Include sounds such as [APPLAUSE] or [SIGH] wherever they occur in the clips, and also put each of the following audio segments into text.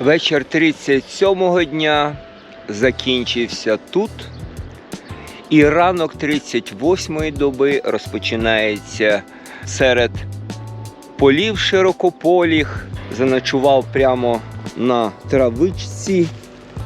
Вечір 37-го дня закінчився тут. І ранок 38-ї доби розпочинається серед полів широкополіх. Заночував прямо на травичці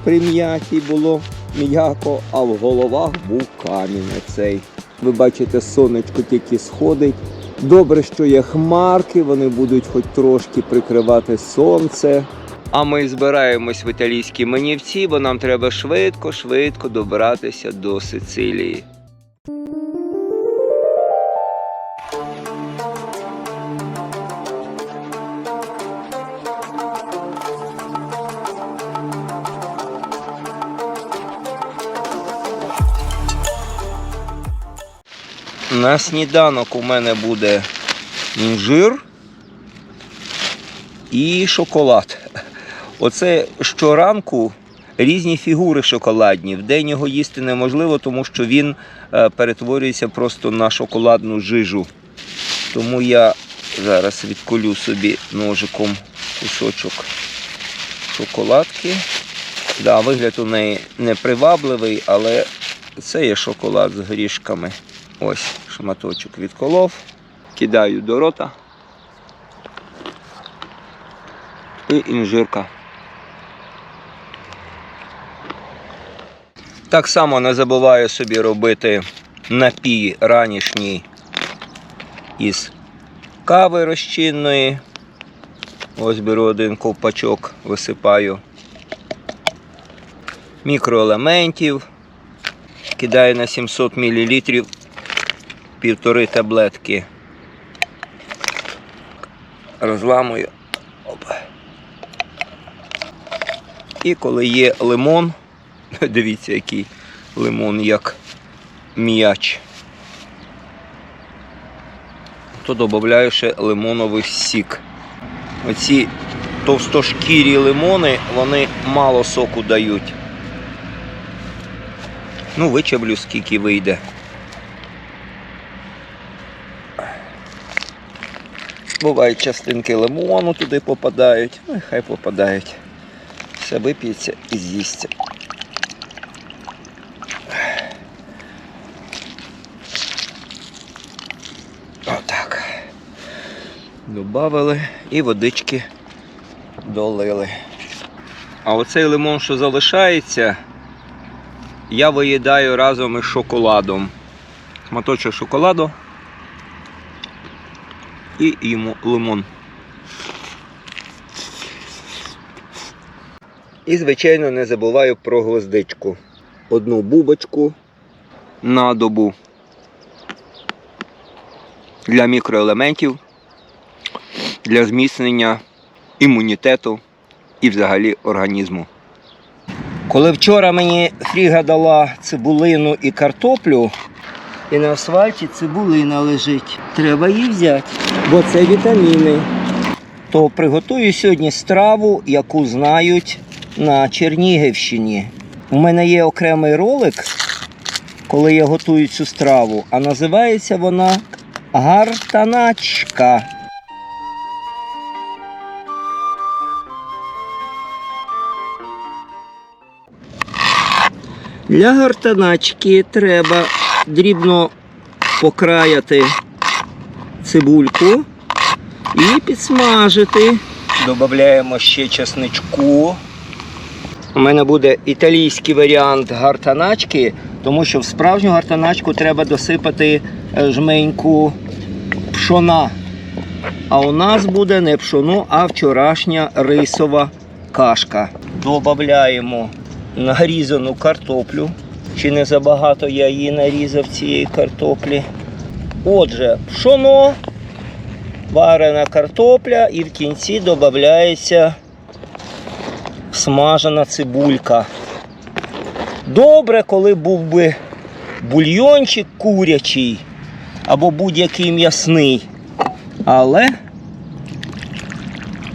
прим'ятій було м'яко, а в головах був камінь оцей. Ви бачите, сонечко тільки сходить. Добре, що є хмарки, вони будуть хоч трошки прикривати сонце. А ми збираємось в італійські манівці, бо нам треба швидко-швидко добратися до Сицилії. На сніданок у мене буде інжир і шоколад. Оце щоранку різні фігури шоколадні. В день його їсти неможливо, тому що він е, перетворюється просто на шоколадну жижу. Тому я зараз відколю собі ножиком кусочок шоколадки. Да, вигляд у неї непривабливий, але це є шоколад з горішками. Ось шматочок відколов, кидаю до рота. І інжирка. Так само не забуваю собі робити напій ранішній із кави розчинної. Ось беру один ковпачок, висипаю мікроелементів, кидаю на 700 мл півтори таблетки. Розламую. Опа. І коли є лимон, [LAUGHS] дивіться, який лимон як м'яч, то додаю ще лимоновий сік. Оці товстошкірі лимони, вони мало соку дають. Ну, вичаблю, скільки вийде. Бувають частинки лимону туди попадають, ну і хай попадають. Все вип'ється і з'їсться. Отак. Добавили і водички долили. А оцей лимон, що залишається, я виїдаю разом із шоколадом. Шматочок шоколаду і йому лимон. І, звичайно, не забуваю про гвоздичку. Одну бубочку на добу для мікроелементів, для зміцнення імунітету і взагалі організму. Коли вчора мені Фріга дала цибулину і картоплю, і на асфальті цибулина лежить. Треба її взяти, бо це вітаміни. То приготую сьогодні страву, яку знають на Чернігівщині. У мене є окремий ролик, коли я готую цю страву, а називається вона гартаначка. Для гартаначки треба дрібно покраяти цибульку і підсмажити. Додаємо ще чесничку. У мене буде італійський варіант гартаначки, тому що в справжню гартаначку треба досипати е, жменьку пшона. А у нас буде не пшоно, а вчорашня рисова кашка. Додаємо нарізану картоплю. Чи не забагато я її нарізав цієї картоплі. Отже, пшоно, варена картопля і в кінці додається смажена цибулька. Добре, коли був би бульйончик курячий або будь-який м'ясний. Але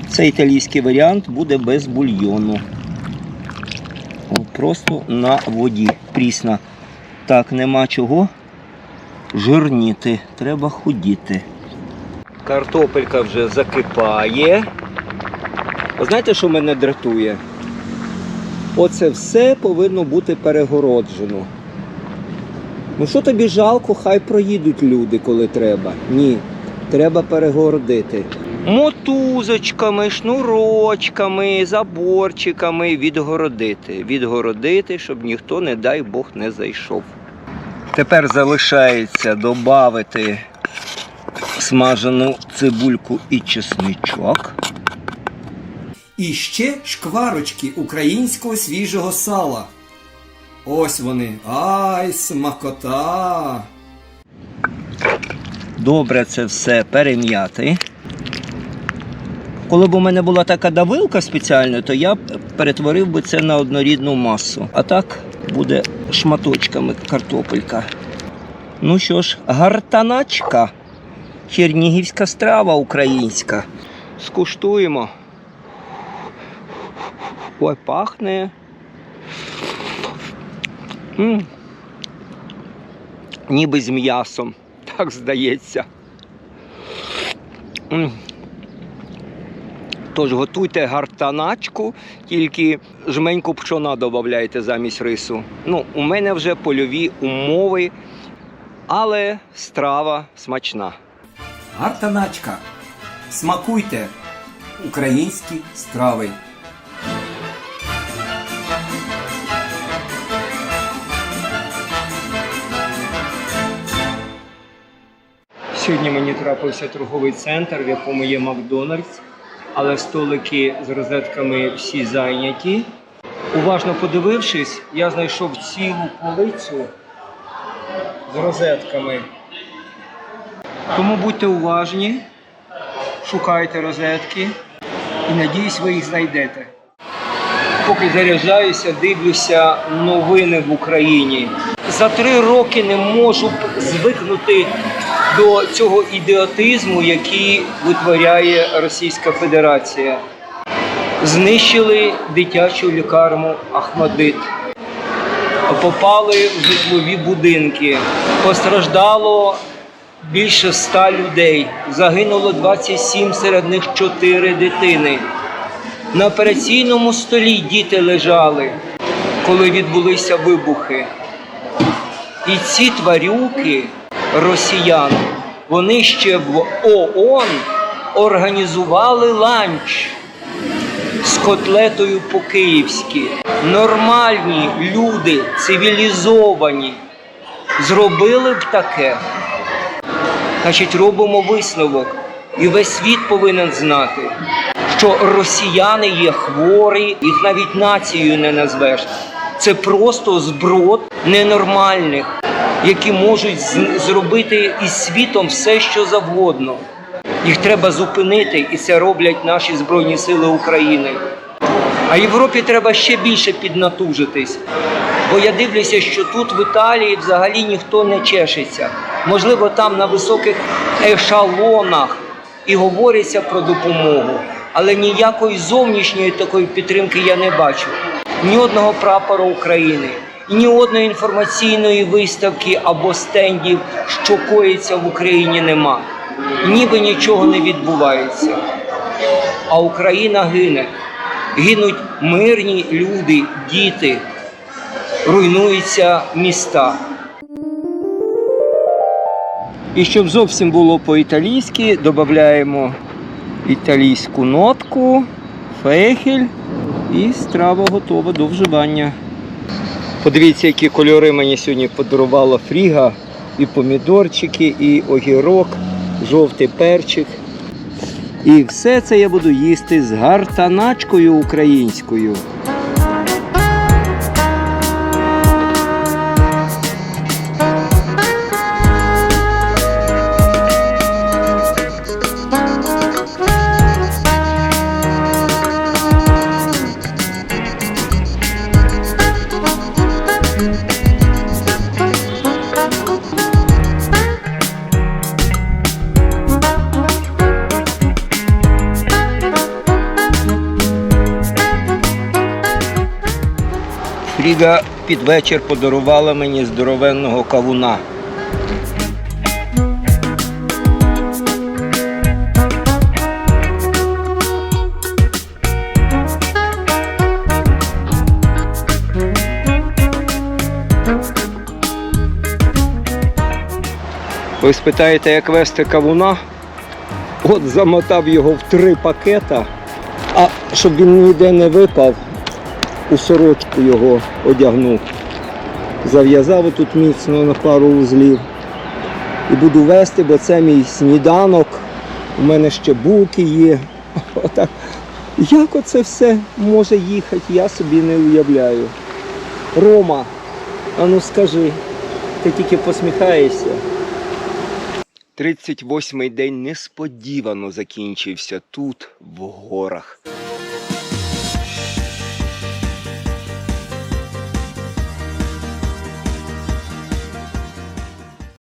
цей італійський варіант буде без бульйону. О, Просто на воді прісна. Так, нема чого жирніти, треба худіти. Картопелька вже закипає. Знаєте, що мене дратує? Оце все повинно бути перегороджено. Ну що тобі жалко, хай проїдуть люди, коли треба. Ні, треба перегородити. Мотузочками, шнурочками, заборчиками відгородити. Відгородити, щоб ніхто, не дай Бог, не зайшов. Тепер залишається додати смажену цибульку і чесничок. І ще шкварочки українського свіжого сала. Ось вони. Ай, смакота! Добре це все перем'яти. Коли б у мене була така давилка спеціальна, то я перетворив би це на однорідну масу. А так буде шматочками картопелька. Ну що ж, гартаначка. Чернігівська страва українська. Скуштуємо. Ой, пахне. м Ніби з м'ясом. Так здається. М. Тож готуйте гартаначку, тільки жменьку пшона додавайте замість рису. Ну, у мене вже польові умови, але страва смачна. Гартаначка. Смакуйте українські страви. Сьогодні мені трапився торговий центр, в якому є Макдональдс, але столики з розетками всі зайняті. Уважно подивившись, я знайшов цілу полицю з розетками. Тому будьте уважні, шукайте розетки і надіюсь, ви їх знайдете. Поки заряджаюся, дивлюся новини в Україні. За три роки не можу звикнути до цього ідіотизму, який витворяє Російська Федерація. Знищили дитячу лікарню Ахмадит. Попали в житлові будинки. Постраждало більше ста людей. Загинуло 27, серед них 4 дитини. На операційному столі діти лежали, коли відбулися вибухи. І ці тварюки, росіян, вони ще в ООН організували ланч з котлетою по-київськи. Нормальні люди, цивілізовані, зробили б таке. Значить, робимо висновок. І весь світ повинен знати, що росіяни є хворі, їх навіть нацією не назвеш. Це просто зброд ненормальних, які можуть зробити із світом все, що завгодно. Їх треба зупинити, і це роблять наші Збройні Сили України. А Європі треба ще більше піднатужитись. Бо я дивлюся, що тут в Італії взагалі ніхто не чешеться. Можливо, там на високих ешалонах і говориться про допомогу, але ніякої зовнішньої такої підтримки я не бачу. Ні одного прапора України, ні одної інформаційної виставки або стендів, що коїться в Україні, нема. Ніби нічого не відбувається. А Україна гине. Гинуть мирні люди, діти, руйнуються міста. І щоб зовсім було по-італійськи, додаємо італійську нотку, фехель і страва готова до вживання. Подивіться, які кольори мені сьогодні подарувала фріга. І помідорчики, і огірок, жовтий перчик. І все це я буду їсти з гартаначкою українською. Ольга під вечір подарувала мені здоровенного кавуна. Ви спитаєте, як вести кавуна? От замотав його в три пакета, а щоб він ніде не випав, у сорочку його одягнув. Зав'язав отут міцно на пару вузлів. І буду вести, бо це мій сніданок. У мене ще булки є. [LAUGHS] Отак. Як оце все може їхати, я собі не уявляю. Рома, а ну скажи, ти тільки посміхаєшся. 38-й день несподівано закінчився тут, в горах.